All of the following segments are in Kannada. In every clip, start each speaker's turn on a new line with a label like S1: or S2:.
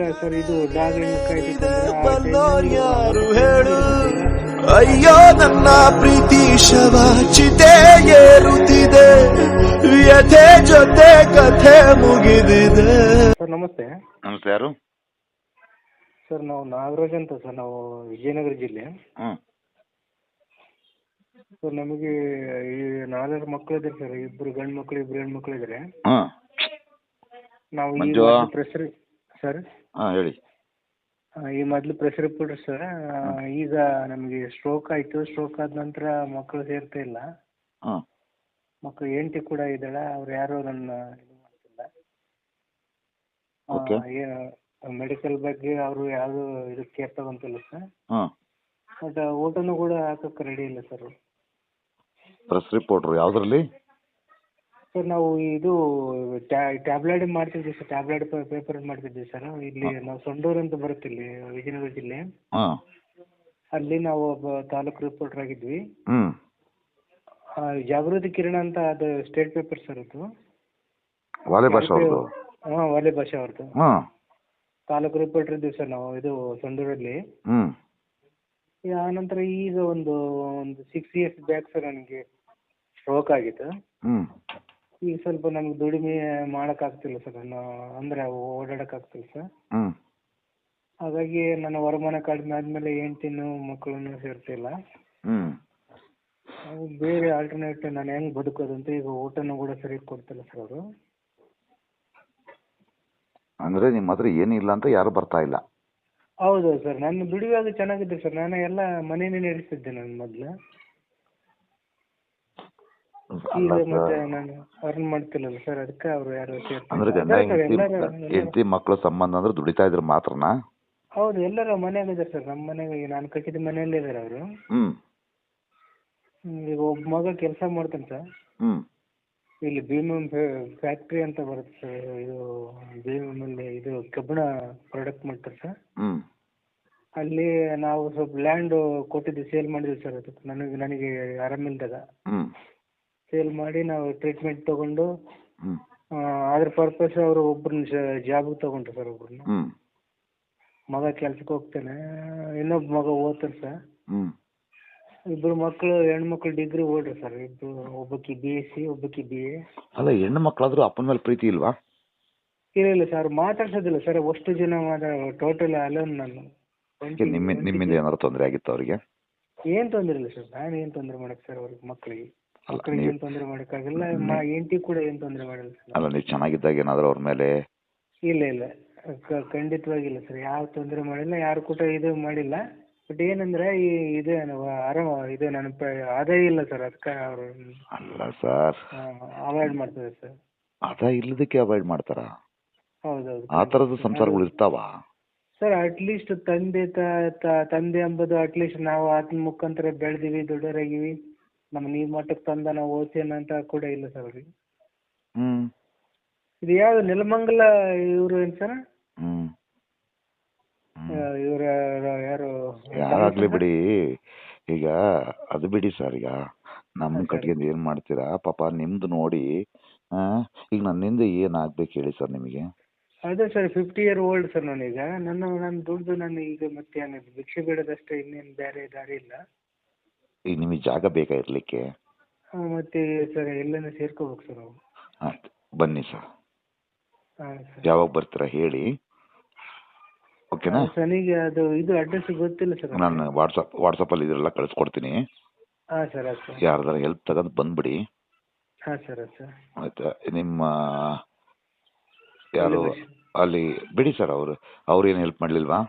S1: ಅಂದ್ರೆ ಸರ್ ಇದು ಡಾಗ್
S2: ಯಾರು ಹೇಳು? ಅಯ್ಯೋ ನನ್ನ ಪ್ರೀತಿ ಶವ ಚಿತೆ ಏರುತ್ತಿದೆ. ವ್ಯಥೆ ಜೊತೆ ಕಥೆ ಮುಗಿದಿದೆ.
S1: ಸರ್ ನಮಸ್ತೆ.
S3: ನಮಸ್ತೆ ಯಾರು?
S1: ಸರ್ ನಾವು ನಾಗರಾಜ್ ಅಂತ ಸರ್ ನಾವು ವಿಜಯನಗರ ಜಿಲ್ಲೆ. ಸರ್ ನಮಗೆ ಈ ನಾಲ್ಕು ಮಕ್ಕಳು ಇದ್ದಾರೆ ಸರ್ ಇಬ್ರು ಗಂಡು ಮಕ್ಕಳು ಇಬ್ರು ಹೆಣ್ಮಕ್ಳು ಇದ್ದಾರೆ.
S3: ಹಾಂ
S1: ನಾವು ಈ
S3: ಮಂಜು?
S1: ಸರ್
S3: ಹಾಂ ಹೇಳಿ.
S1: ಈ ಮೊದಲು ಪ್ರೆಷರ್ ರಿಪೋರ್ಟರ್ ಸರ್ ಈಗ ನಮಗೆ ಸ್ಟ್ರೋಕ್ ಆಯಿತು. ಸ್ಟ್ರೋಕ್ ಆದ ನಂತರ ಮಕ್ಕಳು ಸೇರ್ತಾ ಇಲ್ಲ.
S3: ಹಾಂ.
S1: ಮಕ್ಕಳು ಹೆಂಡ್ತಿ ಕೂಡ ಇದ್ದಾಳೆ. ಅವ್ರು ಯಾರು ನನ್ನ ಇದು ಮಾಡ್ತಿಲ್ಲ. ಮೆಡಿಕಲ್ ಬಗ್ಗೆ ಅವರು ಯಾವುದು ಇದು ಕೇರ್ ತಗೊಂತಿಲ್ಲ ಸರ್
S3: ಹಾಂ.
S1: ಬಟ್ ಊಟನೂ ಕೂಡ ಹಾಕಕ್ಕೆ ರೆಡಿ ಇಲ್ಲ ಸರ್
S3: ಪ್ರೆಸ್ ರಿಪೋರ್ಟ್ರು ಯಾವುದ್ರಲ್ಲಿ?
S1: ಸರ್ ನಾವು ಇದು ಟ್ಯಾಬ್ಲೆಟ್ ಮಾಡ್ತಿದ್ವಿ ಸರ್ ಟ್ಯಾಬ್ಲೆಟ್ ಪೇಪರ್ ಮಾಡ್ತಿದ್ವಿ ಸರ್. ಇಲ್ಲಿ ನಾವು ಸೊಂಡೂರು ಅಂತ ಬರುತ್ತೆ ಇಲ್ಲಿ ವಿಜಯನಗರ ಜಿಲ್ಲೆ.
S3: ಹಾಂ.
S1: ಅಲ್ಲಿ ನಾವು ಒಬ್ಬ ತಾಲೂಕು ರಿಪೋರ್ಟರ್ ಆಗಿದ್ವಿ.
S3: ಹ್ಞೂ
S1: ಆ, ಜಾಗೃತಿ ಕಿರಣ ಅಂತ ಅದು ಸ್ಟೇಟ್ ಪೇಪರ್ ಸರ್ ಅದು.
S3: ಹಾ ಅವ್ರದ್ದು
S1: ಹಾಂ ವಾಲೆ ಭಾಷೆ ಅವ್ರದ್ದು
S3: ಹಾಂ.
S1: ತಾಲೂಕು ರಿಪೋರ್ಟರ್ ಇದ್ದೀವಿ ಸರ್ ನಾವು ಇದು ಸೊಂಡೂರಲ್ಲಿ.
S3: ಹ್ಞೂ
S1: ಈ ಆನಂತರ ಈಗ ಒಂದು ಒಂದು ಸಿಕ್ಸ್ ಇಯರ್ಸ್ ಬ್ಯಾಕ್ ಸರ್ ನನಗೆ ಸ್ಟ್ರೋಕ್ ಆಗಿತ್ತು
S3: ಹ್ಞೂ
S1: ಈಗ ಸ್ವಲ್ಪ ನಮ್ಗೆ ದುಡಿಮೆ ಮಾಡೋಕ್ಕಾಗ್ತಿಲ್ಲ ಸರ್. ನಾನು ಅಂದರೆ ಓಡಾಡೋಕ್ಕಾಗ್ತಿಲ್ಲ ಸರ್.
S3: ಹ್ಞೂ
S1: ಹಾಗಾಗಿ ನನ್ನ ವರಮಾನ ಕಡಿಮೆ ಆದಮೇಲೆ ಹೆಂಡ್ತಿನೂ ಮಕ್ಕಳನ್ನು ಸೇರ್ತಿಲ್ಲ.
S3: ಹ್ಞೂ
S1: ಅದು ಬೇರೆ ಆಲ್ಟರ್ನೇಟಿವ್ ನಾನು ಹೆಂಗೆ ಬದುಕೋದು ಅಂತ ಈಗ ಊಟನೂ ಕೂಡ ಸರಿಯಾಗಿ ಕೊಡ್ತಿಲ್ಲ ಸರ್ ಅವರು.
S3: ಅಂದ್ರೆ ನಿಮ್ಮ ಹತ್ರ ಏನಿಲ್ಲ ಅಂತ ಯಾರು ಬರ್ತಾ ಇಲ್ಲ?
S1: ಹೌದು ಸರ್. ನಾನು ದುಡಿಯುವಾಗ ಚೆನ್ನಾಗಿದ್ದೆ ಸರ್. ನಾನು ಎಲ್ಲ ಮನೇನೇ ನಡೆಸ್ತಿದ್ದೆ ನಾನು ಮೊದಲು. ಈಗ ಮತ್ತೆ ನಾನು ಅರ್ನ್ ಮಾಡ್ತಿಲ್ಲಲ್ಲ ಸರ್ ಅದಕ್ಕೆ ಅವರು ಯಾರು.
S3: ಅಂದ್ರೆ ಗಂಡ ಹೆಂಡತಿ ಹೆಂಡತಿ ಮಕ್ಕಳ ಸಂಬಂಧ ಅಂದ್ರೆ ದುಡಿತಾ ಇದ್ರೆ ಮಾತ್ರನಾ?
S1: ಹೌದು ಎಲ್ಲರೂ ಮನೆಯಾಗ ಇದ್ದಾರೆ ಸರ್ ನಮ್ಮ ಮನೆಗೆ ನಾನು ಕಟ್ಟಿದ ಮನೆಯಲ್ಲೇ ಇದ್ದಾರೆ ಅವರು. ಈಗ ಒಬ್ಬ ಮಗ ಕೆಲಸ ಮಾಡ್ತಾನೆ ಸರ್ ಇಲ್ಲಿ ಭೀಮಂ ಫ್ಯಾಕ್ಟ್ರಿ ಅಂತ ಬರುತ್ತೆ ಸರ್ ಇದು ಭೀಮಲ್ಲಿ ಇದು ಕಬ್ಬಿಣ ಪ್ರಾಡಕ್ಟ್ ಮಾಡ್ತಾರೆ ಸರ್ ಅಲ್ಲಿ ನಾವು ಸ್ವಲ್ಪ ಲ್ಯಾಂಡ್ ಕೊಟ್ಟಿದ್ದು ಸೇಲ್ ಮಾಡಿದ್ವಿ ಸರ್ ಅದಕ್ಕೆ ನನಗೆ ನನಗೆ ಆರಾಮಿಲ್ದಾಗ.
S3: ಹ್ಞೂ
S1: ಸೇಲ್ ಮಾಡಿ ನಾವು ಟ್ರೀಟ್ಮೆಂಟ್ ತಗೊಂಡು
S3: ಹ್ಞೂ
S1: ಆ, ಅದ್ರ ಪರ್ಪಸ್ ಅವರು ಒಬ್ಬರನ್ನ ಜಾಬ್ ತಗೊಂಡ್ರು ಸರ್ ಒಬ್ಬರನ್ನ
S3: ಹ್ಞೂ
S1: ಮಗ ಕೆಲ್ಸಕ್ಕೆ ಹೋಗ್ತಾನೆ ಇನ್ನೊಬ್ಬ ಮಗ ಓದ್ತಾನೆ ಸರ್.
S3: ಹ್ಞೂ
S1: ಇಬ್ಬರು ಮಕ್ಕಳು ಹೆಣ್ಮಕ್ಳು ಡಿಗ್ರಿ ಓಡ್ರಿ ಸರ್. ಇಬ್ಬರು ಒಬ್ಬಕ್ಕೆ ಬಿ ಎಸ್ ಸಿ ಒಬ್ಬಕ್ಕೆ ಬಿ ಎ
S3: ಅಲ್ಲ ಹೆಣ್ಣು ಮಕ್ಕಳಾದ್ರೂ ಅಪ್ಪನ ಮೇಲೆ ಪ್ರೀತಿ ಇಲ್ವಾ?
S1: ಇಲ್ಲ ಇಲ್ಲ ಸರ್ ಮಾತಾಡ್ಸೋದಿಲ್ಲ ಸರ್. ಅಷ್ಟು ಜನ ಟೋಟಲ್ ಅಲೋನ್ ನಾನು.
S3: ನಿಮ್ಮ ನಿಮ್ಮಿಂದ ಏನಾದ್ರು ತೊಂದರೆ ಆಗಿತ್ತು ಅವರಿಗೆ?
S1: ಏನು ತೊಂದರೆ ಇಲ್ಲ ಸರ್. ನಾನು ಏನು ತೊಂದರೆ ಮಾಡಕ್ಕೆ ಸರ್ ಅವ್ರಿಗೆ ಮಕ್ಕಳಿಗೆ ಮಕ್ಕಳಿಗೆ ಏನು ತೊಂದರೆ ಮಾಡೋಕ್ಕಾಗಲ್ಲ ಮ ಹೆಂಡತಿ ಕೂಡ ಏನು ತೊಂದರೆ ಮಾಡಲ್ಲ ಸರ್.
S3: ಅಲ್ಲ ನೀವು ಚೆನ್ನಾಗಿದ್ದಾಗ ಏನಾದ್ರು ಅವ್ರ ಮೇಲೆ
S1: ಇಲ್ಲ ಇಲ್ಲ. ಕ- ಖಂಡಿತವಾಗಿಲ್ಲ ಸರ್. ಯಾವ ತೊಂದರೆ ಮಾಡಿಲ್ಲ ಯಾರು ಕೂಡ ಇದು ಮಾಡಿಲ್ಲ. ಬಟ್ ಏನಂದ್ರೆ ಈ ಇದು ಆರಾಮ ಇದು ನನ್ನ ಪ- ಆದಾಯ ಇಲ್ಲ ಸರ್ ಅದಕ್ಕೆ ಅವರು.
S3: ಅಲ್ಲ ಸರ್.
S1: ಅವಾಯ್ಡ್ ಮಾಡ್ತಾರೆ ಸರ್.
S3: ಅದ ಇಲ್ಲದಕ್ಕೆ ಅವಾಯ್ಡ್ ಮಾಡ್ತಾರ?
S1: ಹೌದೌದು
S3: ಆ ಥರದ ಸಂಸಾರಗಳು ಇರ್ತಾವ?
S1: ಸರ್ ಅಟ್ಲೀಸ್ಟ್ ತಂದೆ ತ- ತ- ತಂದೆ ಎಂಬುದು ಅಟ್ಲೀಸ್ಟ್ ನಾವು ಆತನ ಮುಖಾಂತರ ಬೆಳೆದಿವಿ ದೊಡ್ಡವರಾಗಿವಿ. ನಮ್ಮನ್ನ ಈ ಮಟ್ಟಕ್ಕೆ ತಂದ ನಾವು ಓದ್ತೇನೆ ಅಂತ ಕೂಡ ಇಲ್ಲ ಸರ್ ಅವ್ರಿಗೆ
S3: ಹ್ಮ್.
S1: ಇದು ಯಾವ್ದು ನೆಲಮಂಗಲ ಇವರು ಏನ್ ಸರ್
S3: ಹ್ಮ್.
S1: ಇವ್ರ ಯಾರು?
S3: ಯಾರಾಗ್ಲಿ ಬಿಡಿ. ಈಗ ಅದು ಬಿಡಿ ಸರ್ ಈಗ. ನಮ್ಮ ಕಟ್ಕೊಂಡು ಏನ್ ಮಾಡ್ತೀರಾ? ಪಾಪ ನಿಮ್ದು ನೋಡಿ ಆ, ಈಗ ನನ್ನಿಂದ ಏನ್ ಆಗ್ಬೇಕು ಹೇಳಿ ಸರ್ ನಿಮಗೆ?
S1: ಅದೇ sir fifty year old sir ನಾನೀಗ. ನನ್ನ ನನ್ನ ದುಡ್ಡು ನಾನು ಈಗ ಮತ್ತೆ ಭಿಕ್ಷೆ ಬೇಡದಷ್ಟೇ ಇನ್ನೇನು ಬೇರೆ ದಾರಿ ಇಲ್ಲ.
S3: ಈಗ ನಿಮಗೆ ಜಾಗ ಬೇಕಾ ಇರಲಿಕ್ಕೆ?
S1: ಮತ್ತೆ ಸರ್ ಎಲ್ಲನೂ ಸೇರ್ಕೋಬೇಕು ಸರ್ ನಾವು.
S3: ಆಯ್ತು ಬನ್ನಿ ಸರ್.
S1: ಹಾಂ ಸರ್.
S3: ಯಾವಾಗ ಬರ್ತೀರಾ ಹೇಳಿ. ಓಕೆನಾ?
S1: ನನಗೆ ಅದು ಇದು ಅಡ್ರೆಸ್ ಗೊತ್ತಿಲ್ಲ ಸರ್
S3: ನಾನು ವಾಟ್ಸಪ್ ಅಲ್ಲಿ ಇದೆಲ್ಲ ಕಳಿಸ್ಕೊಡ್ತೀನಿ.
S1: ಹಾಂ ಸರ್ ಸರ್.
S3: ಯಾರ್ದಾರ ಹೆಲ್ಪ್ ತಗೊಂಡು ಬಂದ್ಬಿಡಿ.
S1: ಹಾಂ ಸರ್ ಸರ್.
S3: ಆಯ್ತಾ ನಿಮ್ಮ ಯಾರು ಅಲ್ಲಿ ಬಿಡಿ ಸರ್ ಅವರು ಅವ್ರು ಏನು ಹೆಲ್ಪ್ ಮಾಡಲಿಲ್ವಾ?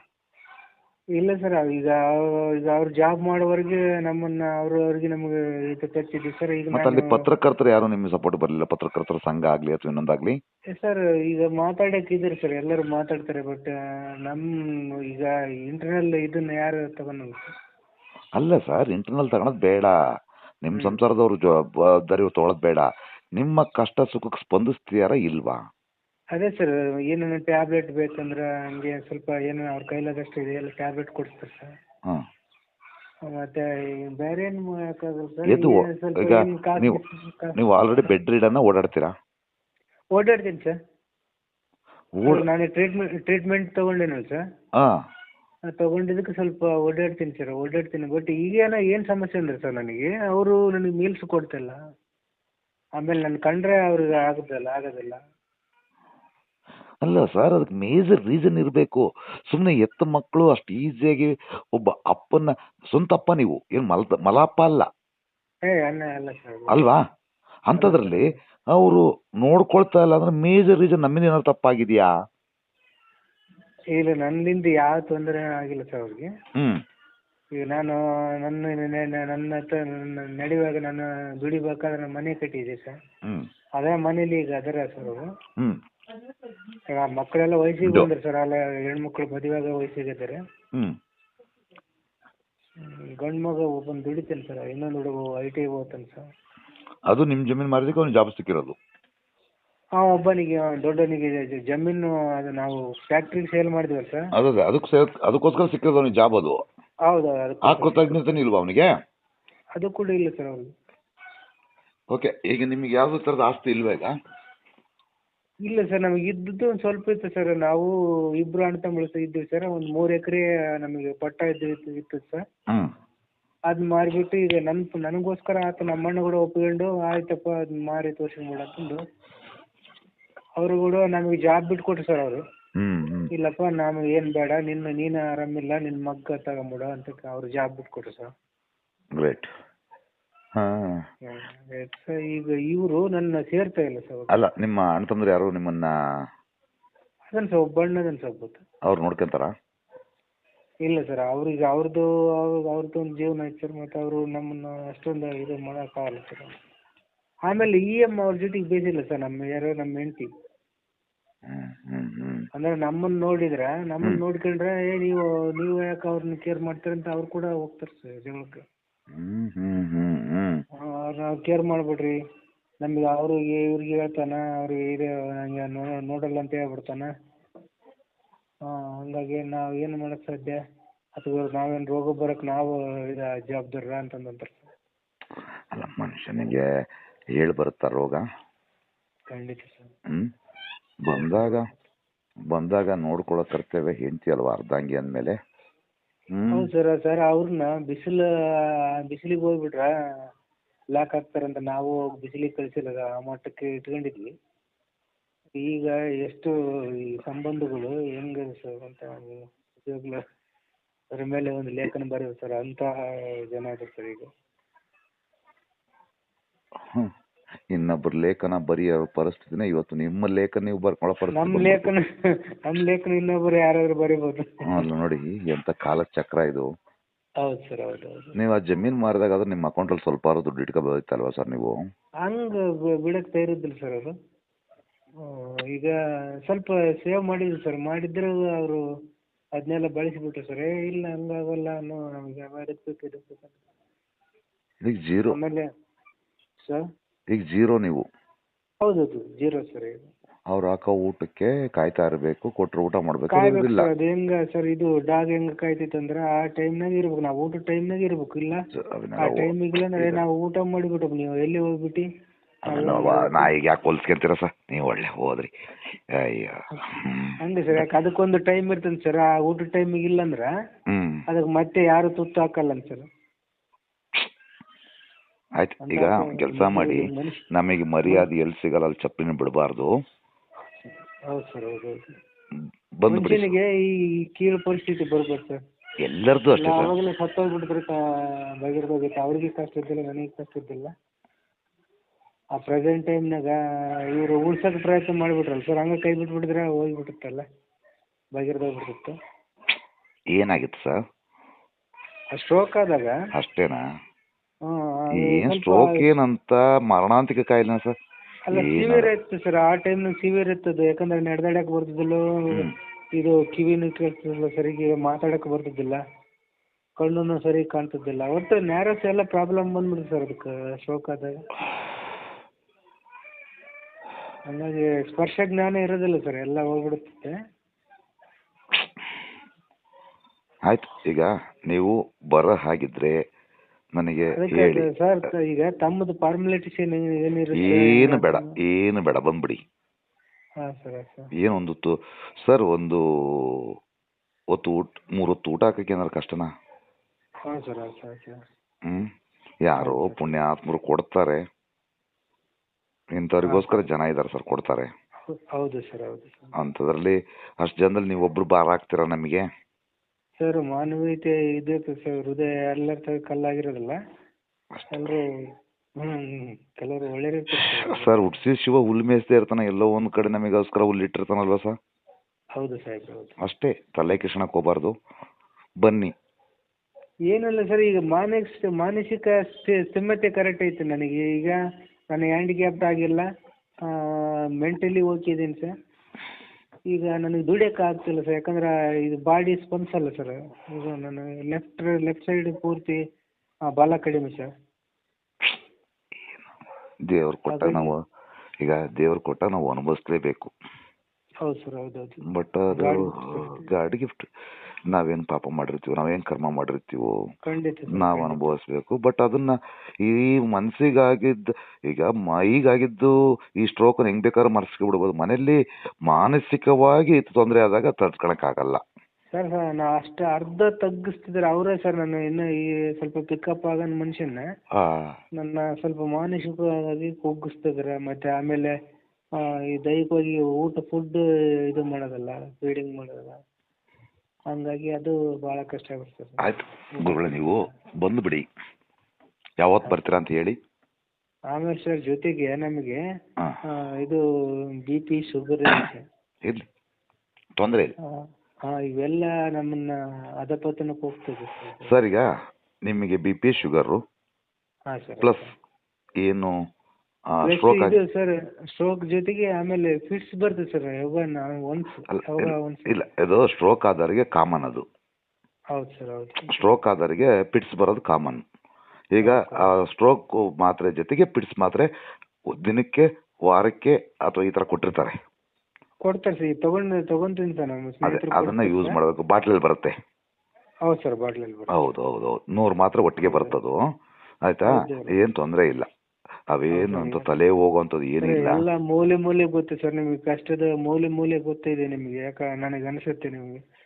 S1: ಇಲ್ಲ ಸರ್ ಈಗ ಅವ್ರು- ಈಗ ಅವ್ರು ಜಾಬ್ ಮಾಡೋವರೆಗೆ ನಮ್ಮನ್ನ ಅವರು ಅವ್ರಿಗೆ ನಮಗೆ ಇದು ಟಚ್ಚಿದ್ವಿ ಸರ್ ಈಗ
S3: ಮತ್ತೆ ಅಲ್ಲಿ
S1: ನಾನು
S3: ಪತ್ರಕರ್ತರು ಯಾರು ನಿಮ್ಗೆ ಸಪೋರ್ಟ್ ಬರಲಿಲ್ಲ? ಪತ್ರಕರ್ತರ ಸಂಘ ಆಗಲಿ ಅಥವಾ ಇನ್ನೊಂದಾಗಲಿ?
S1: ಸರ್ ಈಗ ಮಾತಾಡಕ್ಕೆ ಇದ್ದೀರಿ ಸರ್ ಎಲ್ಲರೂ ಮಾತಾಡ್ತಾರೆ ಬಟ್ ನಮ್ಮ ಈಗ ಇಂಟರ್ನಲ್ ಇದನ್ನ ಯಾರು ತಗೊಂಡು
S3: ಅಲ್ಲ ಸರ್ ಇಂಟರ್ನಲ್ ತಗೊಳೋದು ಬೇಡ. ನಿಮ್ಮ ಸಂಸಾರದವ್ರು ಜವಾಬ್ದಾರಿ ತೊಗೊಳೋದು ಬೇಡ. ನಿಮ್ಮ ಕಷ್ಟ ಸುಖಕ್ಕೆ ಸ್ಪಂದಿಸ್ತೀಯಾರ ಇಲ್ವಾ?
S1: ಅದೇ ಸರ್ ಏನೇನು ಟ್ಯಾಬ್ಲೆಟ್ ಬೇಕಂದ್ರೆ ಹಂಗೆ ಸ್ವಲ್ಪ ಏನು ಅವ್ರ ಕೈಲಾದಷ್ಟು ಇದೆ ಎಲ್ಲ ಟ್ಯಾಬ್ಲೆಟ್ ಕೊಡ್ತಾರೆ ಸರ್
S3: ಹಾಂ.
S1: ಮತ್ತೆ ಬೇರೆ ಏನು ಮಾಡೋಕ್ಕಾಗಲ್ಲ ಸರ್
S3: ಎದ್ದು
S1: ಈಗ ಸ್ವಲ್ಪ
S3: ಈಗ
S1: ಏನ್ ಕಾಸು-
S3: ನೀವು
S1: ಕಾ-
S3: ನೀವು ಆಲ್ರೆಡಿ ಬೆಡ್ ರೀಡನ್ನ ಓಡಾಡ್ತೀರಾ?
S1: ಓಡಾಡ್ತೀನಿ ಸರ್
S3: ಓಡ್
S1: ನಾನು ಟ್ರೀಟ್ಮೆಂಟ್ ಟ್ರೀಟ್ಮೆಂಟ್ ತೊಗೊಂಡೇನಲ್ಲ ಸರ್
S3: ಹಾಂ.
S1: ತಗೊಂಡಿದಕ್ಕೆ ಸ್ವಲ್ಪ ಓಡಾಡ್ತೀನಿ ಸರ್ ಓಡಾಡ್ತೀನಿ. ಬಟ್ ಈಗೇನ ಏನು ಸಮಸ್ಯೆ ಅಂದ್ರೆ ಸರ್ ನನಗೆ ಅವರು ನನಗೆ ಮೀಲ್ಸ್ ಕೊಡ್ತಿಲ್ಲ. ಆಮೇಲೆ ನಾನು ಕಂಡ್ರೆ ಅವ್ರಿಗೆ ಆಗೋದಿಲ್ಲ ಆಗೋದಿಲ್ಲ.
S3: ಅಲ್ಲ ಸರ್ ಅದಕ್ಕೆ ಮೇಜರ್ ರೀಸನ್ ಇರಬೇಕು. ಸುಮ್ಮನೆ ಎತ್ತ ಮಕ್ಕಳು ಅಷ್ಟು ಈಸಿಯಾಗಿ ಒಬ್ಬ ಅಪ್ಪನ ಸ್ವಂತ ಅಪ್ಪ ನೀವು ಏನು ಮಲದ ಮಲಪ್ಪ ಅಲ್ಲ.
S1: ಏ ಅನ್ನ ಅಲ್ಲ ಸರ್
S3: ಅಲ್ವಾ? ಅಂಥದ್ರಲ್ಲಿ ಅವರು ನೋಡ್ಕೊಳ್ತಾ ಇಲ್ಲ ಅಂದ್ರೆ ಮೇಜರ್ ರೀಸನ್ ನಮ್ಮಿಂದ ಏನಾದ್ರು ತಪ್ಪಾಗಿದೆಯಾ?
S1: ಇಲ್ಲ ನನ್ನಿಂದ ಯಾವ ತೊಂದರೆ ಆಗಿಲ್ಲ ಸರ್ ಅವ್ರಿಗೆ.
S3: ಹ್ಮ್.
S1: ಈಗ ನಾನು ನನ್ನ ನನ್ನ ಹತ್ರ ನಡೆಯುವಾಗ ನಾನು ದುಡಿಬೇಕಾದ್ರೆ ನಾನು ಮನೆ ಕಟ್ಟಿದೆ ಸರ್.
S3: ಹ್ಮ್.
S1: ಅದೇ ಮನೇಲಿ ಈಗ ಅದರ ಸರ್ ಅವರು.
S3: ಹ್ಮ್.
S1: ಈಗ ಮಕ್ಕಳೆಲ್ಲ ವಯಸ್ಸಿಗೆ
S3: ಇದು.
S1: ಬಂದ್ರೆ ಸರ್ ಅಲ್ಲ ಹೆಣ್ಮಕ್ಳು ಮದುವೆಯಾಗ ವಯಸ್ಸಿಗೆ ಇದ್ದಾರೆ.
S3: ಹ್ಮ್.
S1: ಗಂಡು ಮಗ ಒಬ್ಬನು ದುಡಿತಾನೆ ಸರ್ ಇನ್ನೊಂದು ಹುಡುಗ ಐ ಟಿ ಹೋಗ್ತಾನೆ ಸರ್.
S3: ಅದು ನಿಮ್ಮ ಜಮೀನ್ ಮಾರಿದಕ್ಕೆ ಅವ್ನು ಜಾಬ್ ಸಿಕ್ಕಿರೋದು?
S1: ಹಾಂ ಒಬ್ಬನಿಗೆ ದೊಡ್ಡವನಿಗೆ ಜ- ಜಮೀನು ಅದು ನಾವು ಫ್ಯಾಕ್ಟ್ರಿಗೆ ಸೇಲ್ ಮಾಡಿದ್ವಲ್ಲ ಸರ್.
S3: ಅದೇ ಅದಕ್ಕೆ ಸೇ- ಅದಕ್ಕೋಸ್ಕರ ಸಿಕ್ಕಿರೋದು ಅವ್ನಿಗೆ ಜಾಬ್ ಅದು?
S1: ಹೌದು
S3: ಆ ಕೃತಜ್ಞತೆ ಇಲ್ವಾ ಅವನಿಗೆ?
S1: ಅದು ಕೂಡ ಇಲ್ಲ ಸರ್ ಅವ್ರಿಗೆ
S3: ಓಕೆ ಈಗ ನಿಮಗೆ ಯಾವುದೇ ಥರದ ಆಸ್ತಿ ಇಲ್ವಾ ಈಗ?
S1: ಇಲ್ಲ ಸರ್ ನಮಗೆ ಇದ್ದದ್ದು ಒಂದು ಸ್ವಲ್ಪ ಇತ್ತು ಸರ್ ನಾವು ಇಬ್ರು ಅಣ್ಣ ತಮ್ಮಗಳು ಸಹ ಇದ್ದೀವಿ ಸರ್ ಒಂದು ಮೂರು ಎಕರೆ ನಮಗೆ ಪಟ್ಟ ಇದ್ದು ಇತ್ತು ಇತ್ತು ಸರ್
S3: ಹ್ಮ್.
S1: ಅದು ಮಾರಿಬಿಟ್ಟು ಈಗ ನನ್ನ ನನಗೋಸ್ಕರ ಆತ ನಮ್ಮ ಅಣ್ಣ ಕೂಡ ಒಪ್ಕೊಂಡು ಆಯ್ತಪ್ಪ ಅದ್ ಮಾರಿ ತೋರಿಸ್ಕೊಂಬಿಡು ಅಂತಂದು ಅವರು ಕೂಡ ನಮಗೆ ಜಾಬ್ ಬಿಟ್ಕೊಟ್ರು ಸರ್ ಅವರು. ಇಲ್ಲಪ್ಪ ನಮಗೆ ಏನು ಬೇಡ ನಿನ್ನ ನೀನು ಆರಾಮಿಲ್ಲ ನಿನ್ನ ಮಗ್ಗ ತಗೊಂಬಿಡು ಅಂತ ಅವ್ರು ಜಾಬ್ ಬಿಟ್ಕೊಟ್ರು ಸರ್
S3: ಗ್ರೇಟ್ ಹಾ.
S1: ಸರ್ ಈಗ ಇವರು ನನ್ನ ಸೇರ್ತಾ ಇಲ್ಲ ಸರ್
S3: ಅಲ್ಲ ನಿಮ್ಮ ಅಣ್ಣ ತಮ್ಮರು ಯಾರು? ನಿಮ್ಮನ್ನ
S1: ಅದನ್ನ ಸರ್ ಒಬ್ಬ ಅಣ್ಣ ಅದನ್ನ ಸರ್ ಗೊತ್ತು.
S3: ಅವ್ರು ನೋಡ್ಕೊಂತಾರ?
S1: ಇಲ್ಲ ಸರ್ ಅವ್ರಿಗೆ ಅವ್ರದ್ದು ಅವ್ರ ಅವ್ರದ್ದು ಒಂದು ಜೀವನ ಐತೆ ಸರ್ ಮತ್ತು ಅವರು ನಮ್ಮನ್ನ ಅಷ್ಟೊಂದು ಇದು ಮಾಡೋಕ್ಕಾಗಲ್ಲ ಸರ್. ಆಮೇಲೆ ಇ ಎಂ ಅವ್ರ ಜೊತೆಗೆ ಬೇಸಿಲ್ಲ ಸರ್ ನಮ್ಮ ಯಾರೋ ನಮ್ಮ ಹೆಂಡತಿ. ಅಂದ್ರೆ ನಮ್ಮನ್ನ ನೋಡಿದ್ರೆ ನಮ್ಮನ್ನ ನೋಡ್ಕೊಂಡ್ರೆ ಏ ನೀವು ನೀವು ಯಾಕೆ ಅವ್ರನ್ನ ಕೇರ್ ಮಾಡ್ತೀರಂತ ಅವ್ರು ಕೂಡ ಹೋಗ್ತಾರೆ ಸರ್ ಜಗಳಕ್ಕೆ.
S3: ಹ್ಮ್ ಹ್ಮ್ ಹ್ಮ್ ಹ್ಮ್.
S1: ಅವ್ರು ನಾವು ಕೇರ್ ಮಾಡ್ಬಿಡ್ರಿ. ನಮ್ಗೆ ಅವ್ರಿಗೆ ಇವ್ರಿಗೆ ಹೇಳ್ತಾನ ಅವ್ರಿಗೆ ಇದು ಹಂಗೆ ನೋಡಲ್ಲ ಅಂತ ಹೇಳ್ಬಿಡ್ತಾನ. ಹಾಂ ಹಂಗಾಗಿ ನಾವು ಏನು ಮಾಡಕ್ಕೆ ಸಾಧ್ಯ? ಅಥವಾ ನಾವೇನು ರೋಗ ಬರಕ್ಕೆ ನಾವು ಇದು ಜವಾಬ್ದಾರ ಅಂತಂದು ಅಂತಾರೆ.
S3: ಅಲ್ಲ ಮನುಷ್ಯನಿಗೆ ಹೇಳಿ ಬರುತ್ತಾ ರೋಗ?
S1: ಖಂಡಿತ ಸರ್.
S3: ಹ್ಮ್. ಬಂದಾಗ ಬಂದಾಗ ನೋಡ್ಕೊಳ್ಳೋ ಕರ್ತವ್ಯ ಹೆಂಡತಿ ಅಲ್ವಾ ಅರ್ಧಾಂಗಿ ಅಂದಮೇಲೆ? ಹ್ಮ್.
S1: ಹೌದು ಸರ್ ಸರ್ ಅವ್ರನ್ನ ಬಿಸಿಲು ಬಿಸಿಲಿಗೆ ಹೋಗ್ಬಿಟ್ರ? ಲಾಕ್ ಅಂತ ನಾವು ಬಿಸಿಲಿಗೆ ಕಳಿಸಿಲ್ಲ ಆ ಮಟ್ಟಕ್ಕೆ ಇಟ್ಕೊಂಡಿದ್ವಿ. ಈಗ ಎಷ್ಟು ಈ ಸಂಬಂಧಗಳು ಹೆಂಗೆ ಸರ್ ಅಂತ ನಿಜವಾಗ್ಲೂ ಅದ್ರ ಮೇಲೆ ಒಂದು ಲೇಖನ ಬರೆಯೋದು ಸರ್ ಅಂತ ಜನ ಇದ್ದಾರೆ ಸರ್ ಈಗ.
S3: ಹ್ಮ್. ಇನ್ನೊಬ್ರ ಲೇಖನ ಬರೆಯೋ ಪರಿಸ್ಥಿತಿನ ಇವತ್ತು ನಿಮ್ಮ ಲೇಖನ ನೀವು ಬರ್ಕೊಳ್ಳೋ ಪರಿಸ್ಥಿತಿ
S1: ನಮ್ಮ
S3: ಬಂದ್ಬಿಡ್ತು.
S1: ಲೇಖನ ನಮ್ಮ ಲೇಖನ ಇನ್ನೊಬ್ಬರು ಯಾರಾದ್ರು ಬರೀಬೋದು.
S3: ಅಲ್ಲ ನೋಡಿ ಎಂತ ಕಾಲ ಚಕ್ರ ಇದು.
S1: ಹೌದು ಸರ್ ಹೌದು ಹೌದು.
S3: ನೀವು ಆ ಜಮೀನ್ ಮಾರಿದಾಗ ಆದ್ರೆ ನಿಮ್ಮ ಅಕೌಂಟಲ್ಲಿ ಸ್ವಲ್ಪ ಆದ್ರೂ ದುಡ್ಡು ಇಟ್ಕೋಬೋದಿತ್ತಲ್ವಾ ಸರ್ ನೀವು?
S1: ಹಂಗ ಬಿಡಕ್ಕೆ ತಯಾರಿದ್ದಿಲ್ಲ ಸರ್ ಅದು ಈಗ ಸ್ವಲ್ಪ ಸೇವ್ ಮಾಡಿದ್ರು ಸರ್ ಮಾಡಿದ್ರೆ ಅವರು ಅದನ್ನೆಲ್ಲ ಬಳಸಿಬಿಟ್ರು ಸರ್. ಏ ಇಲ್ಲ ಹಂಗಾಗಲ್ಲ ಅನ್ನೋ ನಮಗೆ ಇದಕ್ಕೆ ಅಂತ.
S3: ಈಗ ಜೀರೋ.
S1: ಆಮೇಲೆ ಸರ್?
S3: ಈಗ ಜೀರೋ ನೀವು.
S1: ಹೌದೌದು ಜೀರೋ ಸರ್ ಈಗ.
S3: ಅವ್ರು ಹಾಕೋ ಊಟಕ್ಕೆ ಕಾಯ್ತಾ ಇರಬೇಕು ಕೊಟ್ಟರು ಊಟ ಮಾಡ್ಬೇಕು
S1: ಕಾಯ್ಬೇಕು
S3: ಇಲ್ಲ
S1: ಸರ್ ಅದು ಹೆಂಗ ಸರ್ ಇದು ಡಾಗ್ ಹೆಂಗ ಕಾಯ್ತೈತೆ ಅಂದ್ರೆ ಆ ಟೈಮ್ನಾಗ ಇರ್ಬೇಕು ನಾವು ಊಟದ ಟೈಮ್ನಾಗ ಇರ್ಬೇಕು ಇಲ್ಲ? ಆ ಟೈಮಿಗೆ ಅಂದ್ರೆ ನಾವು ಊಟ ಮಾಡಿಬಿಟ್ಟು ನೀವು ಎಲ್ಲಿ ಹೋಗ್ಬಿಟ್ಟು?
S3: ನಾಯಿಗೆ ಯಾಕೆ ಹೋಲ್ಸ್ಕೊಂತೀರ ಸರ್? ನೀವು ಒಳ್ಳೆ ಹೋದ್ರಿ. ಅಯ್ಯೋ.
S1: ಹಂಗೆ ಸರ್ ಯಾಕೆ ಅದಕ್ಕೊಂದು ಟೈಮ್ ಇರ್ತದೆ ಸರ್ ಆ ಊಟದ ಟೈಮಿಗೆ ಇಲ್ಲ ಅಂದ್ರೆ
S3: ಹ್ಮ್.
S1: ಅದಕ್ಕೆ ಮತ್ತೆ ಯಾರು ತುತ್ತು ಹಾಕಲ್ಲ ಸರ್?
S3: ಆಯ್ತು ಈಗ ಕೆಲಸ ಮಾಡಿ ನಮಗೆ ಮರ್ಯಾದೆ ಎಲ್ಲಿ ಸಿಗಲ್ಲ ಅಲ್ಲಿ ಚಪ್ಪಲಿನ ಬಿಡಬಾರ್ದು.
S1: ಹೌದು ಸರ್ ಹೌದು ಹೌದು
S3: ಬಂದು ಬಿಡಿ
S1: ಮನುಷ್ಯನಿಗೆ ಈ ಕೀಳು ಪರಿಸ್ಥಿತಿ ಬರ್ಬೇಕು ಸರ್.
S3: ಎಲ್ಲರದ್ದು ಅಷ್ಟೇ ಸರ್.
S1: ಯಾವಾಗಲೂ ಸತ್ತೋಗ್ಬಿಟ್ಟಿದ್ರೆ ಬಗೆರ್ಬೋಗಿತ್ತು ಅವ್ರಿಗೆ ಕಷ್ಟ ಇದ್ದಿಲ್ಲ ನನಗೆ ಕಷ್ಟ ಇದ್ದಿಲ್ಲ. ಆ ಪ್ರೆಸೆಂಟ್ ಟೈಮ್ನಾಗ ಇವರು ಉಳ್ಸೋಕೆ ಪ್ರಯತ್ನ ಮಾಡಿಬಿಟ್ರಲ್ಲ ಸರ್. ಹಂಗೆ ಕೈ ಬಿಟ್ಬಿಟ್ಟಿದ್ರೆ ಹೋಗ್ಬಿಟ್ಟಿತ್ತಲ್ಲ ಬಗೆರ್ದೋಗ್ಬಿಟ್ಟಿತ್ತು
S3: ಏನಾಗಿತ್ತು ಸರ್?
S1: ಆ ಸ್ಟ್ರೋಕ್ ಆದಾಗ
S3: ಅಷ್ಟೇನಾ?
S1: ಅದು
S3: ಏನ್ ಸ್ಟ್ರೋಕ್ ಏನಂತ? ಮರಣಾಂತಿಕ ಕಾಯಿಲೆ ಸರ್?
S1: ಅಲ್ಲ ಸಿವಿಯರ್ ಇತ್ತು ಸರ್ ಆ ಟೈಮ್ ಸಿವಿಯರ್ ಇತ್ತದು. ಯಾಕಂದ್ರೆ ನಡೆದಾಡಕ್ ಬರ್ತಿದ್ದಿಲ್ಲ ಇದು ಕಿವಿನೂ ಕೇಳ್ತಿದ್ದಿಲ್ಲ ಸರಿಗೆ ಮಾತಾಡಕ್ ಬರ್ತಿದ್ದಿಲ್ಲ ಕಣ್ಣು ಸರಿ ಕಾಣ್ತಿದ್ದಿಲ್ಲ ಒಟ್ಟು ನ್ಯಾರಸ್ ಎಲ್ಲ ಪ್ರಾಬ್ಲಮ್ ಬಂದ್ಬಿಡ್ತು ಸರ್ ಅದಕ್ಕೆ ಸ್ಟ್ರೋಕ್ ಆದಾಗ. ಹಂಗಾಗಿ ಸ್ಪರ್ಶ ಜ್ಞಾನ ಇರೋದಿಲ್ಲ ಸರ್ ಎಲ್ಲ ಹೋಗ್ಬಿಡುತ್ತೆ.
S3: ಆಯ್ತು. ಈಗ ನೀವು ಬರೋ ಹಾಗಿದ್ರೆ ನನಗೆ ಹೇಳಿ.
S1: ಸರ್ ಈಗ ತಮ್ಮದು ಫಾರ್ಮಾಲಿಟೀಸ್ ಏನು ಏನಿರುತ್ತೆ
S3: ಏನು ಬೇಡ ಏನು ಬೇಡ ಬಂದ್ಬಿಡಿ. ಏನೊಂದು ತು ಸರ್ ಒಂದು ಹೊತ್ತು ಊಟ ಮೂರು ಹೊತ್ತು ಊಟ ಹಾಕಕ್ಕೆ ಏನಾರು ಕಷ್ಟನಾ? ಹ್ಮ್ ಯಾರೋ ಪುಣ್ಯಾತ್ಮರು ಕೊಡ್ತಾರೆ. ಇಂಥವ್ರಿಗೋಸ್ಕರ ಜನ ಇದ್ದಾರೆ ಸರ್ ಕೊಡ್ತಾರೆ.
S1: ಹೌದು ಸರ್ ಹೌದು
S3: ಅಂಥದ್ರಲ್ಲಿ ಅಷ್ಟು ಜನದಲ್ಲಿ ನೀವು ಒಬ್ರು ಬಾರ್ ಹಾಕ್ತೀರಾ ನಮಗೆ?
S1: ಸರ್ ಮಾನವೀಯತೆ ಇದೆ ಸರ್. ಹೃದಯ ಎಲ್ಲರ ತರ ಕಲ್ಲಾಗಿರೋದಿಲ್ಲ. ಎಲ್ಲರೂ ಹ್ಞೂ ಕೆಲವರು ಒಳ್ಳೆ ಸರ್
S3: ಹುಟ್ಸಿ ಶಿವ ಹುಲ್ ಮೇಯಿಸ್ದೇ ಇರ್ತಾನೆ. ಎಲ್ಲೋ ಒಂದು ಕಡೆ ನಮಗೋಸ್ಕರ ಹುಲ್ಲಿಟ್ಟಿರ್ತಾನಲ್ವಾ ಸರ್?
S1: ಹೌದು ಸರ್ ಹೌದು.
S3: ಅಷ್ಟೇ. ತಲೆ ಕಿಶಣಕ್ಕೆ ಹೋಗ್ಬಾರ್ದು. ಬನ್ನಿ.
S1: ಏನಲ್ಲ ಸರ್ ಈಗ ಮಾನಸಿಕ ಮಾನಸಿಕ ಸ್ಥಿ- ಸ್ಥಿಮತೆ ಕರೆಕ್ಟ್ ಐತೆ ನನಗೆ. ಈಗ ನಾನು ಹ್ಯಾಂಡಿಕ್ಯಾಪ್ಡ್ ಆಗಿಲ್ಲ. ಮೆಂಟಲಿ ಓಕೆ ಇದ್ದೀನಿ ಸರ್. ಈಗ ನನಗೆ ದುಡಿಯಕ್ ಆಗ್ತಿಲ್ಲ ಸರ್ ಯಾಕಂದ್ರೆ ಇದು ಬಾಡಿ ಸ್ಪಂದಿಸಲ್ಲ ಸರ್ ಈಗ ನಾನು ಲೆಫ್ಟ್ ಲೆಫ್ಟ್ ಸೈಡ್ ಪೂರ್ತಿ ಬಲ ಕಡಿಮೆ ಸರ್
S3: ದೇವ್ರು ಕೊಟ್ಟಾಗ ನಾವು ಈಗ ದೇವ್ರು ಕೊಟ್ಟಾಗ ನಾವು ಅನುಭವಿಸ್ಲೇಬೇಕು.
S1: ಹೌದು ಸರ್ ಹೌದು ಹೌದು.
S3: ಬಟ್ ಅದು
S1: ಗಾಡ್.
S3: ಗಿಫ್ಟ್ ನಾವೇನ್ ಪಾಪ ಮಾಡಿರ್ತೀವೋ ನಾವೇನ್ ಕರ್ಮ ಮಾಡಿರ್ತೀವೋ
S1: ಖಂಡಿತ ಸರ್
S3: ನಾವ್
S1: ಖಂಡಿತ.
S3: ಅನುಭವಿಸ್ಬೇಕು. ಬಟ್ ಅದನ್ನ ಈ ಮನ್ಸಿಗಾಗಿದ್ದ ಈಗ ಮೈಗಾಗಿದ್ದು ಈ ಸ್ಟ್ರೋಕ್ ಹೆಂಗ್ ಬೇಕಾದ್ರೂ ಮರ್ಸ್ಕೊ ಬಿಡ್ಬೋದು ಮನೆಯಲ್ಲಿ ಮಾನಸಿಕವಾಗಿ ತೊಂದರೆ ಆದಾಗ ತಡ್ಕೊಳಕ್ ಆಗಲ್ಲ
S1: ಸರ್ ನಾ ಅಷ್ಟು ಅರ್ಧ ತಗ್ಗಿಸ್ತಿದ್ರೆ ಅವರೇ ಸರ್ ನಾನು ಇನ್ನು ಈ ಸ್ವಲ್ಪ ಪಿಕಪ್ ಆಗೋ ಮನುಷ್ಯನ
S3: ಆ.
S1: ನನ್ನ ಸ್ವಲ್ಪ ಮಾನಸಿಕವಾಗಿ ಕುಗ್ಗಿಸ್ತಿದ್ರೆ ಮತ್ತೆ ಆಮೇಲೆ ಆ, ಈ ದೈಹಿಕವಾಗಿ ಊಟ ಫುಡ್ ಇದು ಮಾಡೋದಲ್ಲ ಫೀಡಿಂಗ್ ಮಾಡೋದಲ್ಲ. ಹಂಗಾಗಿ ಅದು ಭಾಳ ಕಷ್ಟ ಆಗುತ್ತೆ ಸರ್
S3: ಆಯ್ತು ಗುರುಗಳೇ ನೀವು ಬಂದು ಬಿಡಿ. ಯಾವತ್ ಬರ್ತೀರಾ ಅಂತ ಹೇಳಿ.
S1: ಆಮೇಲೆ ಸರ್ ಜೊತೆಗೆ ನಮಗೆ
S3: ಹಾ.
S1: ಆ, ಇದು ಬಿ ಪಿ ಶುಗರ್ ಇದೆ.
S3: ತೊಂದರೆ ಇಲ್ಲ.
S1: ಹಾಂ ಇವೆಲ್ಲ ನಮ್ಮನ್ನ ಅಧಪತನಕ್ಕೆ ಹೋಗ್ತದೆ. ಸರ್
S3: ಸರ್ ಈಗ ನಿಮಗೆ ಬಿ ಪಿ ಶುಗರು
S1: ಹಾಂ ಸರ್.
S3: ಪ್ಲಸ್ ಏನು ಸ್ಟ್ರೋಕ್
S1: ಇದು ಸರ್ ಸ್ಟ್ರೋಕ್ ಜೊತೆಗೆ ಆಮೇಲೆ ಫಿಟ್ಸ್ ಬರ್ತದೆ ಸರ್ ಯಾವಾಗ ಒನ್ಸ್ ಯಾವಾಗ
S3: ಇಲ್ಲ-
S1: ಒನ್ಸ್
S3: ಇಲ್ಲ ಇದು ಸ್ಟ್ರೋಕ್ ಆದವರಿಗೆ ಕಾಮನ್ ಅದು.
S1: ಹೌದು ಸರ್ ಹೌದು
S3: ಸ್ಟ್ರೋಕ್ ಆದವರಿಗೆ ಪಿಟ್ಸ್ ಬರೋದು ಕಾಮನ್ ಈಗ ಸ್ಟ್ರೋಕ್ ಮಾತ್ರೆ ಜೊತೆಗೆ ಪಿಟ್ಸ್ ಮಾತ್ರೆ ದಿನಕ್ಕೆ ವಾರಕ್ಕೆ ಅಥವಾ ಈ ತರ ಕೊಟ್ಟಿರ್ತಾರೆ.
S1: ಕೊಡ್ತಾರೆ ಸರ್ ತಗೊಂಡು ತಗೊಂತೀನಿ ಸರ್ ನಮ್ಮ
S3: ಅದನ್ನ ಯೂಸ್ ಮಾಡಬೇಕು ಬಾಟ್ಲಲ್ಲಿ ಬರುತ್ತೆ.
S1: ಹೌದು ಸರ್ ಬಾಟ್ಲಲ್ಲಿ ಬರುತ್ತೆ.
S3: ಹೌದು ಹೌದು ಹೌದು. ನೂರು ಮಾತ್ರ ಒಟ್ಟಿಗೆ ಬರ್ತದು. ಆಯ್ತಾ. ಏನ್ ತೊಂದರೆ ಇಲ್ಲ. ಅವೇನು ಅಂತ ತಲೆ ಹೋಗುವಂಥದ್ದು
S1: ಏನು
S3: ಏನಿಲ್ಲ.
S1: ಎಲ್ಲ ಮೂಲೆ ಮೂಲೆ ಗೊತ್ತು ಸರ್ ನಿಮಗೆ ಕಷ್ಟದ ಮೂಲೆ ಮೂಲೆ ಗೊತ್ತಿದೆ ನಿಮಗೆ ಯಾಕೆ ನನಗೆ ಅನಿಸುತ್ತೆ ನಿಮಗೆ.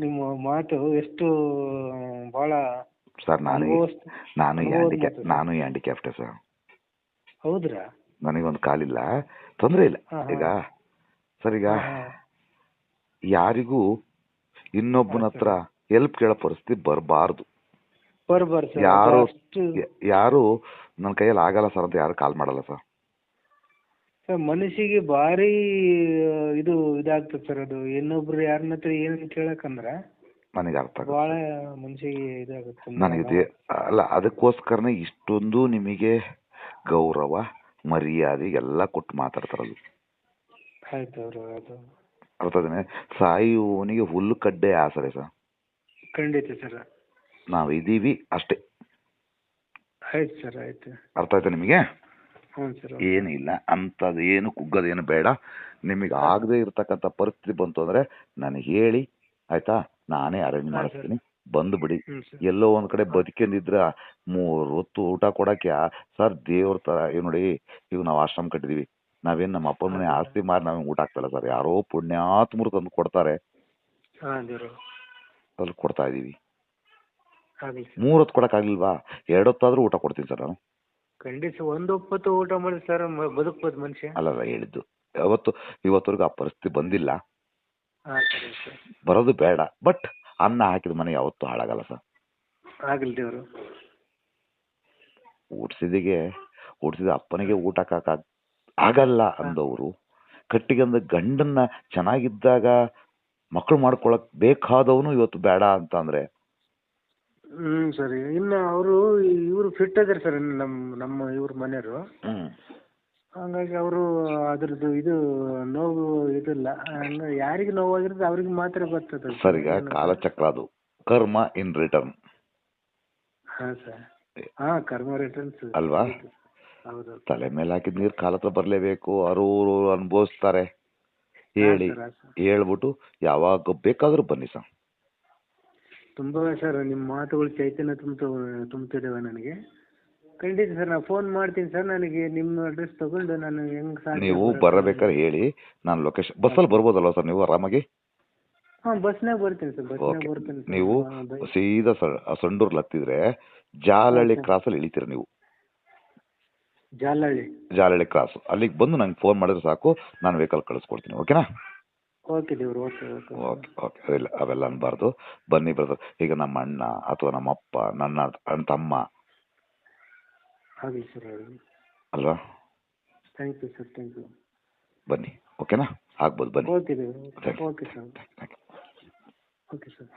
S1: ನಿಮ್ಮ ಮಾತು ಎಷ್ಟು ಭಾಳ
S3: ಸರ್ ನಾನು
S1: ಅನುಭವಿಸ್ತ-
S3: ನಾನು
S1: ಸರ್.
S3: ನಾನು ಹ್ಯಾಂಡಿಕ್ಯಾಪ್ಟೆ ಸರ್.
S1: ಹೌದ್ರಾ?
S3: ನನಗೊಂದು ಕಾಲಿಲ್ಲ. ತೊಂದರೆ ಇಲ್ಲ.
S1: ಹಾ, ಹಾ.
S3: ಈಗ ಸರ್ ಈಗ
S1: ಹಾ,
S3: ಯಾರಿಗೂ ಇನ್ನೊಬ್ಬನ ಹತ್ರ ಹೆಲ್ಪ್ ಕೇಳೋ ಪರಿಸ್ಥಿತಿ ಬರಬಾರ್ದು.
S1: ಸರ್.
S3: ಯಾರು
S1: ಅಷ್ಟು
S3: ಯಾರು ನನ್ನ ಕೈಯಲ್ಲಿ ಆಗಲ್ಲ ಸರ್ ಅಂತ ಯಾರು ಕಾಲ್ ಮಾಡಲ್ಲ ಸರ್.
S1: ಸರ್ ಮನುಷ್ಯಗೆ ಭಾರಿ ಇದು ಇದಾಗ್ತದೆ ಸರ್ ಅದು. ಇನ್ನೊಬ್ರು ಯಾರನ್ನ ಹತ್ರ ಏನು ಕೇಳಕಂದ್ರ
S3: ನನಗೆ ಅರ್ಥ ಆಗುತ್ತೆ.
S1: ಭಾಳ ಮನುಷ್ಯಗೆ ಇದಾಗುತ್ತೆ
S3: ನನಗೆ ದೇ- ಅಲ್ಲ ಅದಕ್ಕೋಸ್ಕರನೇ ಇಷ್ಟೊಂದು ನಿಮಗೆ ಗೌರವ ಮರ್ಯಾದೆ ಎಲ್ಲ ಕೊಟ್ಟು ಮಾತಾಡ್ತಾರದು
S1: ಆಯ್ತು ಅವರು ಅದು
S3: ಅರ್ಥ ಆಯ್ತಾನೆ? ಸಾಯುವವನಿಗೆ ಹುಲ್ಲು ಕಡ್ಡೆ ಆಸರೆ ಸರ್.
S1: ಖಂಡಿತ ಸರ್.
S3: ನಾವು ಇದೀವಿ ಅಷ್ಟೇ.
S1: ಆಯ್ತು ಸರ್ ಆಯ್ತು.
S3: ಅರ್ಥ ಆಯ್ತಾ ನಿಮಗೆ?
S1: ಹ್ಞೂ ಸರ್
S3: ಏನು ಇಲ್ಲ ಅಂಥದ್ದು ಏನು ಕುಗ್ಗೋದೇನು ಬೇಡ. ನಿಮಗೆ ಆಗದೆ ಇರತಕ್ಕಂಥ ಪರಿಸ್ಥಿತಿ ಬಂತು ಅಂದ್ರೆ ನನಗೆ ಹೇಳಿ ಆಯ್ತಾ? ನಾನೇ ಅರೇಂಜ್ ಮಾಡಿಸ್ತೀನಿ. ಬಂದು ಬಿಡಿ. ಎಲ್ಲೋ ಒಂದು ಕಡೆ ಬದುಕೊಂಡಿದ್ರ ಮೂರು ಹೊತ್ತು ಊಟ ಕೊಡಕ್ಕೆ ಸರ್ ದೇವ್ರ ತರ ಏನು ನೋಡಿ ಈಗ ನಾವು ಆಶ್ರಮ ಕಟ್ಟಿದೀವಿ. ನಾವೇನು ನಮ್ಮ ಅಪ್ಪನ ಮನೆ ಆಸ್ತಿ ಮಾರಿ ನಾವು ಊಟ ಹಾಕ್ತಲ್ಲ ಸರ್. ಯಾರೋ ಪುಣ್ಯಾತ್ಮರು ತಂದು ಕೊಡ್ತಾರೆ. ಅಲ್ಲಿ ಕೊಡ್ತಾ ಇದೀವಿ.
S1: ಆಗಲಿ ಸರ್.
S3: ಎರಡೊತ್ತಾದ್ರೂ ಹೊತ್ತು ಎರಡ್ ಹೊತ್ತಾದ್ರೂ ಊಟ ಕೊಡ್ತೀನಿ ಸರ್ ನಾನು.
S1: ಖಂಡಿತ ಒಂದು ಒಪ್ಪತ್ತು ಊಟ ಮಾಡಿ ಸರ್ ಬದುಕಬಹುದು ಬದುಕ್ಬೋದು ಮನುಷ್ಯ.
S3: ಅಲ್ಲ ಹೇಳಿದ್ದು. ಯಾವತ್ತು ಇವತ್ತವರೆಗೂ ಆ ಪರಿಸ್ಥಿತಿ ಬಂದಿಲ್ಲ.
S1: ಹಾಂ ಸರಿ ಸರ್.
S3: ಬರೋದು ಬೇಡ. ಬಟ್ ಅನ್ನ ಹಾಕಿದ ಮನೆ ಯಾವತ್ತು ಹಾಳಾಗಲ್ಲ ಸರ್.
S1: ಆಗಲಿ ದೇವರು
S3: ಊಟ್ಸಿದಿಗೆ ಊಟ್ಸಿದ ಅಪ್ಪನಿಗೆ ಊಟ ಹಾಕಕ್ ಆಗಲ್ಲ ಅಂದವರು ಕಟ್ಟಿಗೆಂದ ಗಂಡನ್ನ ಚೆನ್ನಾಗಿದ್ದಾಗ ಮಕ್ಕಳು ಮಾಡ್ಕೊಳಕ್ ಬೇಕಾದವನು ಇವತ್ತು ಬೇಡ ಅಂತ ಅಂದ್ರೆ
S1: ಹ್ಞೂ ಸರಿ. ಇನ್ನು ಅವರು ಇವರು ಫಿಟ್ ಇದಾರೆ ಸರ್ ನಮ್ಮ ನಮ್ಮ ಇವ್ರ ಮನೆಯವರು.
S3: ಹ್ಮ್.
S1: ಹಂಗಾಗಿ ಅವರು ಅದ್ರದ್ದು ಇದು ನೋವು ಇದಿಲ್ಲ. ಹಂಗ ಯಾರಿಗೆ ನೋವಾಗಿರುತ್ತೆ ಅವ್ರಿಗೆ ಮಾತ್ರ ಬರ್ತದೆ.
S3: ಸರ್ ಈಗ ಕಾಲಚಕ್ರ ಅದು. ಕರ್ಮ ಇನ್ ರಿಟರ್ನ್.
S1: ಹಾಂ ಸರ್. ಹಾಂ ಕರ್ಮ ರಿಟರ್ನ್ಸ್
S3: ಅಲ್ವಾ?
S1: ಹೌದು
S3: ತಲೆ ಮೇಲೆ ಹಾಕಿದ ನೀರು ಕಾಲ ಹತ್ರ ಬರ್ಲೇಬೇಕು. ಅವರು ಅನುಭವಿಸ್ತಾರೆ. ಹೇಳಿ ಹೇಳ್ಬಿಟ್ಟು ಯಾವಾಗ ಬೇಕಾದ್ರೂ ಬನ್ನಿ ಸರ್.
S1: ತುಂಬ ಸರ್ ನಿಮ್ಮ ಮಾತುಗಳು ಚೈತನ್ಯ ತುಂಬ ತುಂಬ್ತಿದ್ದಾವೆ ನನಗೆ. ಖಂಡಿತ ಸರ್ ನಾನು ಫೋನ್ ಮಾಡ್ತೀನಿ ಸರ್ ನನಗೆ ನಿಮ್ಮ ಅಡ್ರೆಸ್ ತಗೊಂಡು ನಾನು ಹೆಂಗ್ ಸಾಧ್ಯ
S3: ನೀವು? ಬರಬೇಕಾದ್ರೆ ಹೇಳಿ ನಾನು ಲೊಕೇಶನ್ ಬಸ್ಸಲ್ಲಿ ಬರ್ಬೋದಲ್ವ ಸರ್ ನೀವು ಆರಾಮಾಗಿ?
S1: ಹಾಂ ಬಸ್ನಾಗ ಬರ್ತೀನಿ ಸರ್ ಬಸ್ನಾಗ
S3: ಓಕೆ
S1: ಬರ್ತೀನಿ ಸರ್.
S3: ನೀವು
S1: ಹಾಂ, ಬೈ-
S3: ಸೀದಾ ಸಂಡೂರ್ ಸಂಡೂರ್ಲಿ ಹತ್ತಿದ್ರೆ ಜಾಲಹಳ್ಳಿ
S1: ಸರ್.
S3: ಕ್ರಾಸಲ್ಲಿ ಇಳಿತೀರ ನೀವು.
S1: ಜಾಲಹಳ್ಳಿ.
S3: ಜಾಲಹಳ್ಳಿ ಕ್ರಾಸ್ ಅಲ್ಲಿಗೆ ಬಂದು ನಂಗೆ ಫೋನ್ ಮಾಡಿದ್ರೆ ಸಾಕು ನಾನು ವೆಹಿಕಲ್ ಕಳಿಸ್ಕೊಡ್ತೀನಿ ಓಕೆನಾ
S1: ಓಕೆ ನೀವು ಓಕೆ ಓಕೆ
S3: ಓಕೆ ಓಕೆ ಅವೆಲ್ಲ ಅನ್ಬಾರ್ದು. ಬನ್ನಿ ಬ್ರದರ್ ಈಗ ನಮ್ಮ ಅಣ್ಣ ಅಥವಾ ನಮ್ಮ ಅಪ್ಪ ನನ್ನ ತಮ್ಮ.
S1: ಆಗಲಿ ಸರ್ ಆಗಲಿ
S3: ಅಲ್ವಾ?
S1: Thank you sir thank you
S3: ಬನ್ನಿ ಓಕೆನಾ ಆಗ್ಬೋದು ಬನ್ನಿ.
S1: Okay okay sir
S3: okay sir